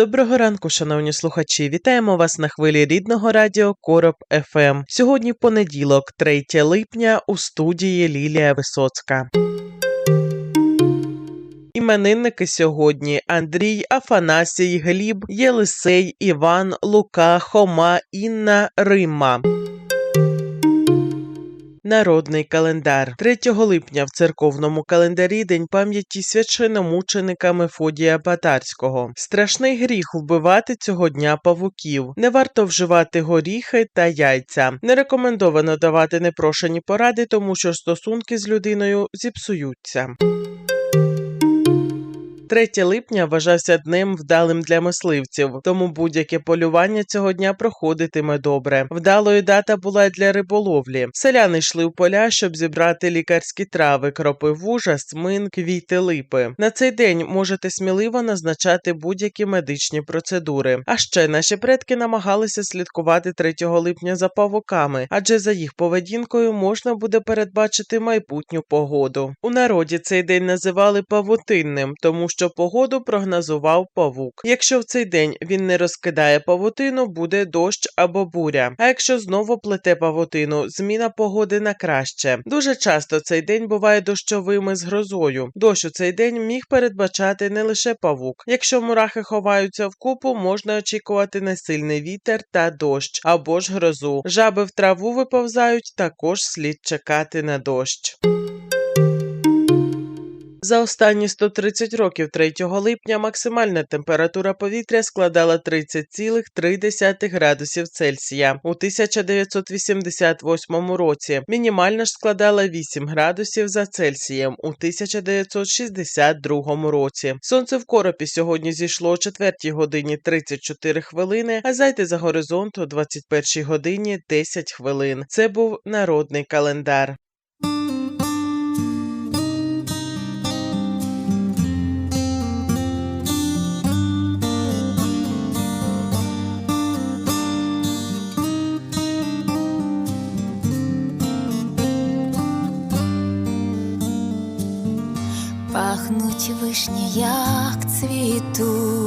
Доброго ранку, шановні слухачі. Вітаємо вас на хвилі рідного радіо Короб ФМ. Сьогодні понеділок, 3 липня, у студії Лілія Висоцька. Іменинники сьогодні Андрій, Афанасій, Гліб, Єлисей, Іван, Лука, Хома, Інна, Рима. Народний календар 3 липня в церковному календарі День пам'яті священомученика Мефодія Батарського. Страшний гріх вбивати цього дня павуків. Не варто вживати горіхи та яйця. Не рекомендовано давати непрошені поради, тому що стосунки з людиною зіпсуються. 3 липня вважався днем вдалим для мисливців, тому будь-яке полювання цього дня проходитиме добре. Вдалою дата була для риболовлі. Селяни йшли в поля, щоб зібрати лікарські трави, кропиву, жасмин, квіти липи. На цей день можете сміливо назначати будь-які медичні процедури. А ще наші предки намагалися слідкувати 3 липня за павуками, адже за їх поведінкою можна буде передбачити майбутню погоду. У народі цей день називали павутинним, тому що погоду прогнозував павук. Якщо в цей день він не розкидає павутину, буде дощ або буря. А якщо знову плете павутину, зміна погоди на краще. Дуже часто цей день буває дощовими з грозою. Дощ у цей день міг передбачати не лише павук. Якщо мурахи ховаються в купу, можна очікувати на сильний вітер та дощ або ж грозу. Жаби в траву виповзають, також слід чекати на дощ. За останні 130 років 3 липня максимальна температура повітря складала 30,3 градусів Цельсія. У 1988 році мінімальна ж складала 8 градусів за Цельсієм у 1962 році. Сонце в коропі сьогодні зійшло о 4 годині 34 хвилини, а зайти за горизонт о 21 годині 10 хвилин. Це був народний календар. Як цвітуть,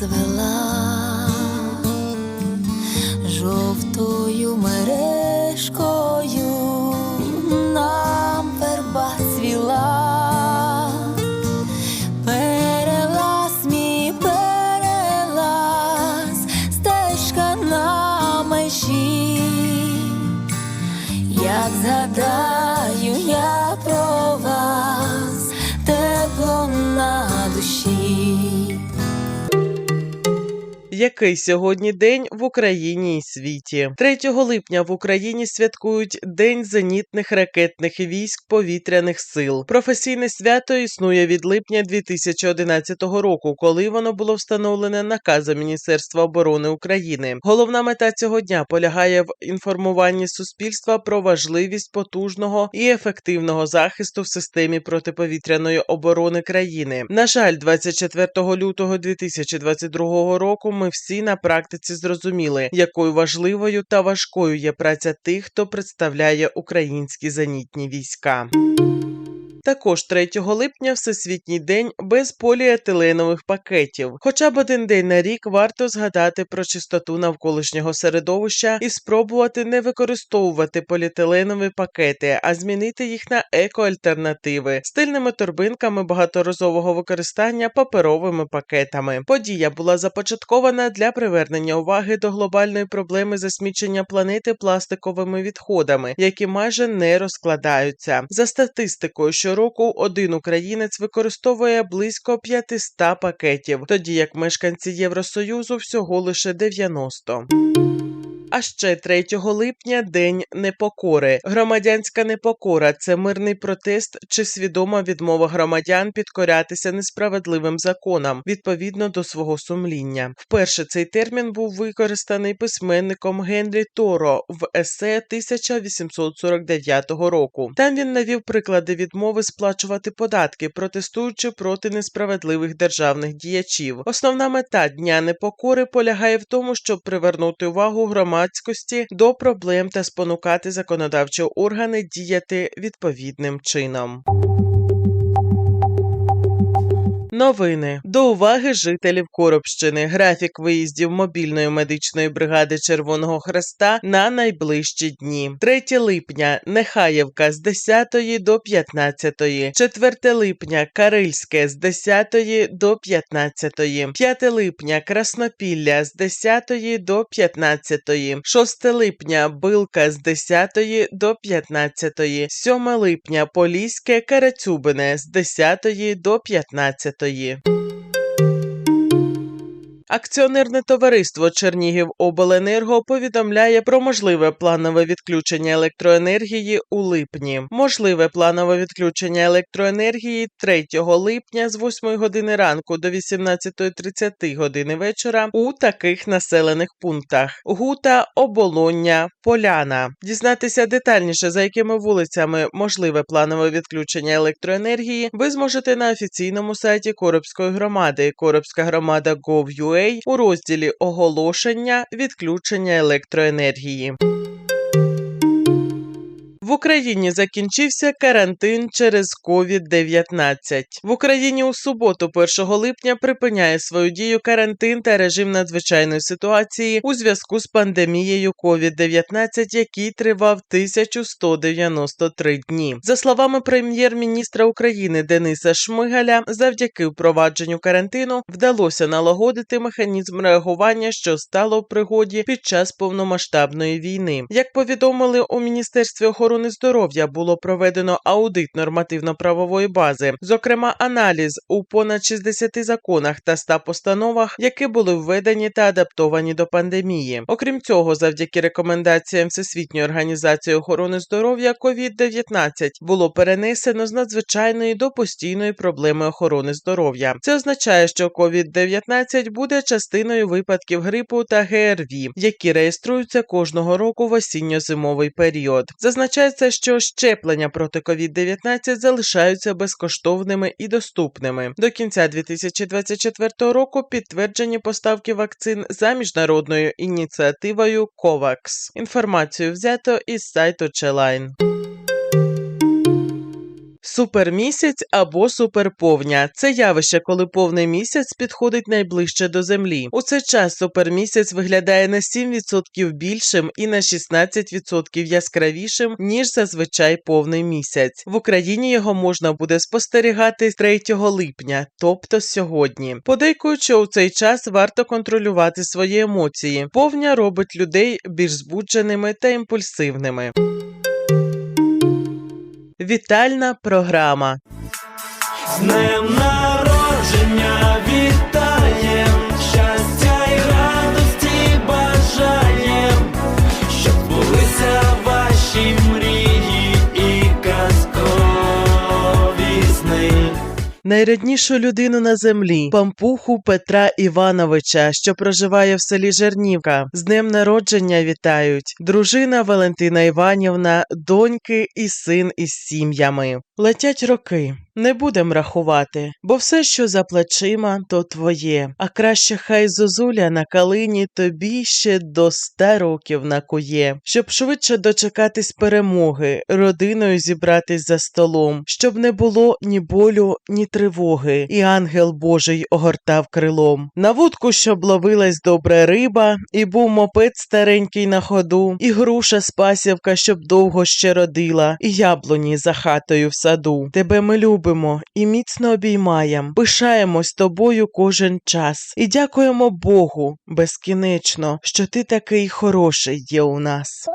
нас вела, жовтою мережкою Який сьогодні день в Україні і світі? 3 липня в Україні святкують День зенітних ракетних військ повітряних сил. Професійне свято існує від липня 2011 року, коли воно було встановлене наказом Міністерства оборони України. Головна мета цього дня полягає в інформуванні суспільства про важливість потужного і ефективного захисту в системі протиповітряної оборони країни. На жаль, 24 лютого 2022 року ми всі на практиці зрозуміли, якою важливою та важкою є праця тих, хто представляє українські зенітні війська. Також 3 липня Всесвітній день без поліетиленових пакетів. Хоча б один день на рік варто згадати про чистоту навколишнього середовища і спробувати не використовувати поліетиленові пакети, а змінити їх на екоальтернативи стильними торбинками багаторазового використання паперовими пакетами. Подія була започаткована для привернення уваги до глобальної проблеми засмічення планети пластиковими відходами, які майже не розкладаються. За статистикою, щороку один українець використовує близько 500 пакетів, тоді як мешканці Євросоюзу всього лише 90. А ще 3 липня День непокори. Громадянська непокора це мирний протест чи свідома відмова громадян підкорятися несправедливим законам відповідно до свого сумління. Вперше цей термін був використаний письменником Генрі Торо в есе 1849 року. Там він навів приклади відмови сплачувати податки, протестуючи проти несправедливих державних діячів. Основна мета дня непокори полягає в тому, щоб привернути увагу громадськості до проблем та спонукати законодавчі органи діяти відповідним чином. Новини. До уваги жителів Коробщини. Графік виїздів мобільної медичної бригади Червоного Хреста на найближчі дні. 3 липня. Нехаєвка з 10 до 15, 4 липня. Карильське з 10 до 15, 5 липня. Краснопілля з 10 до 15, 6 липня. Билка з 10 до 15, 7 липня. Поліське Карацюбине з 10 до 15 є. Акціонерне товариство Чернігів Обленерго повідомляє про можливе планове відключення електроенергії у липні. Можливе планове відключення електроенергії 3 липня з 8 години ранку до 18.30 години вечора у таких населених пунктах: Гута, Оболоння, Поляна. Дізнатися детальніше, за якими вулицями можливе планове відключення електроенергії, ви зможете на офіційному сайті Коробської громади Коробська громада Gov.ua у розділі оголошення відключення електроенергії. В Україні закінчився карантин через COVID-19. В Україні у суботу, 1 липня, припиняє свою дію карантин та режим надзвичайної ситуації у зв'язку з пандемією COVID-19, який тривав 1193 дні. За словами прем'єр-міністра України Дениса Шмигаля, завдяки впровадженню карантину вдалося налагодити механізм реагування, що стало в пригоді під час повномасштабної війни. Як повідомили у міністерстві охорони здоров'я, було проведено аудит нормативно-правової бази, зокрема аналіз у понад 60 законах та 100 постановах, які були введені та адаптовані до пандемії. Окрім цього, завдяки рекомендаціям Всесвітньої організації охорони здоров'я, COVID-19 було перенесено з надзвичайної до постійної проблеми охорони здоров'я. Це означає, що COVID-19 буде частиною випадків грипу та ГРВІ, які реєструються кожного року в осінньо-зимовий період. Зазначається, що щеплення проти COVID-19 залишаються безкоштовними і доступними. До кінця 2024 року підтверджені поставки вакцин за міжнародною ініціативою COVAX. Інформацію взято із сайту Cheline. Супермісяць або суперповня це явище, коли повний місяць підходить найближче до землі. У цей час супермісяць виглядає на 7% більшим і на 16% яскравішим ніж зазвичай повний місяць. В Україні його можна буде спостерігати 3 липня, тобто сьогодні. Подейкуючи у цей час варто контролювати свої емоції. Повня робить людей більш збудженими та імпульсивними. Вітальна програма. З днем народження Найріднішу людину на землі пампуху Петра Івановича, що проживає в селі Жернівка. З днем народження вітають дружина Валентина Іванівна, доньки і син із сім'ями. Летять роки, не будем рахувати, бо все, що за плечима, то твоє. А краще хай зозуля на калині тобі ще до ста років накує, щоб швидше дочекатись перемоги, родиною зібратись за столом, щоб не було ні болю, ні тривоги, і ангел Божий огортав крилом. На вудку, щоб ловилась добра риба, і був мопед старенький на ходу, і груша спасівка, щоб довго ще родила, і яблуні за хатою в саду. Тебе ми любимо і міцно обіймаєм, пишаємось тобою кожен час. І дякуємо Богу безкінечно, що ти такий хороший є у нас.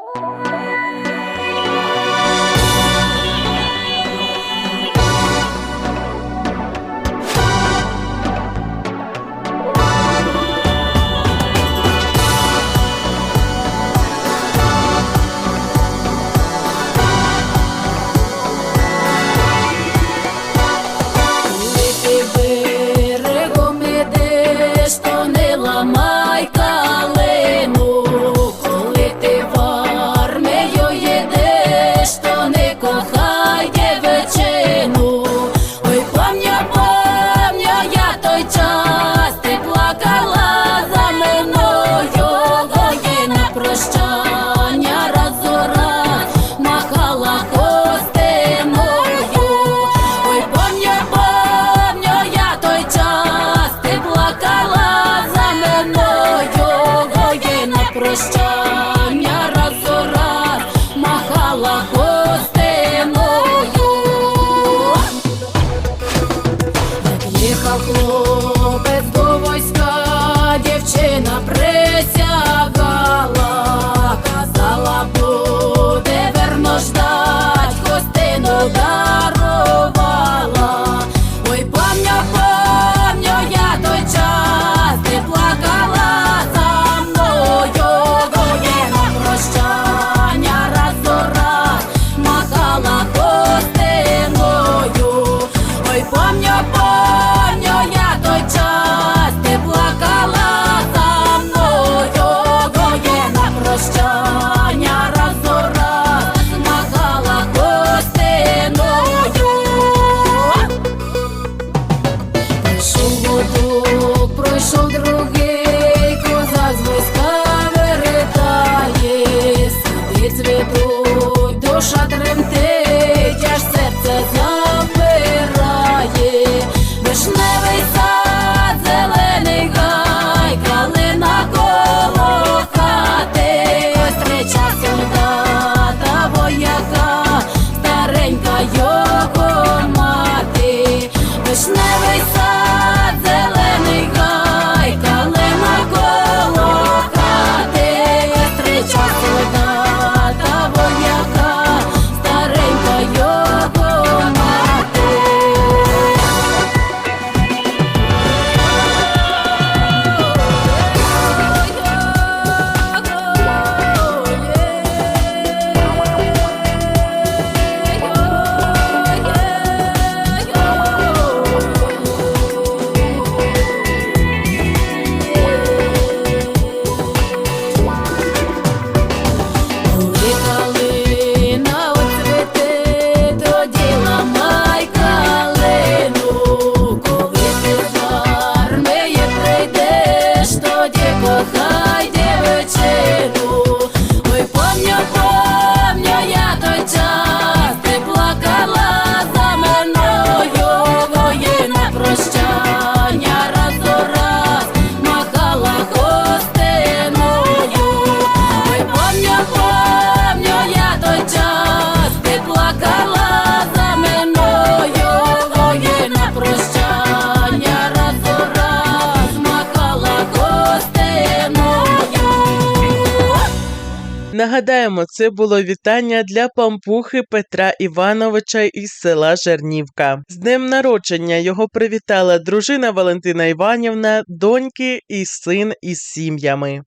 Нагадаємо, це було вітання для пампухи Петра Івановича із села Жернівка. З днем народження його привітала дружина Валентина Іванівна, доньки і син із сім'ями.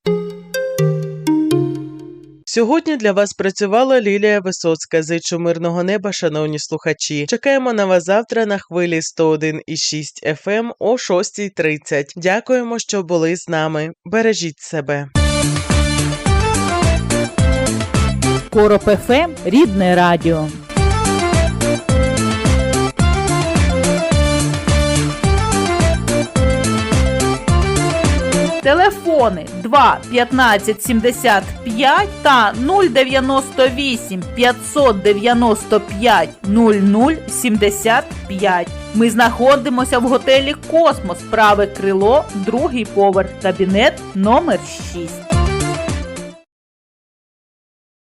Сьогодні для вас працювала Лілія Висоцька. Зичу мирного неба, шановні слухачі. Чекаємо на вас завтра на хвилі 101,6 FM о 6.30. Дякуємо, що були з нами. Бережіть себе. Короб ФМ ем, – рідне радіо. Телефони 2 15 75 та 098 595 00 75. Ми знаходимося в готелі Космос, праве крило, другий поверх, кабінет номер 6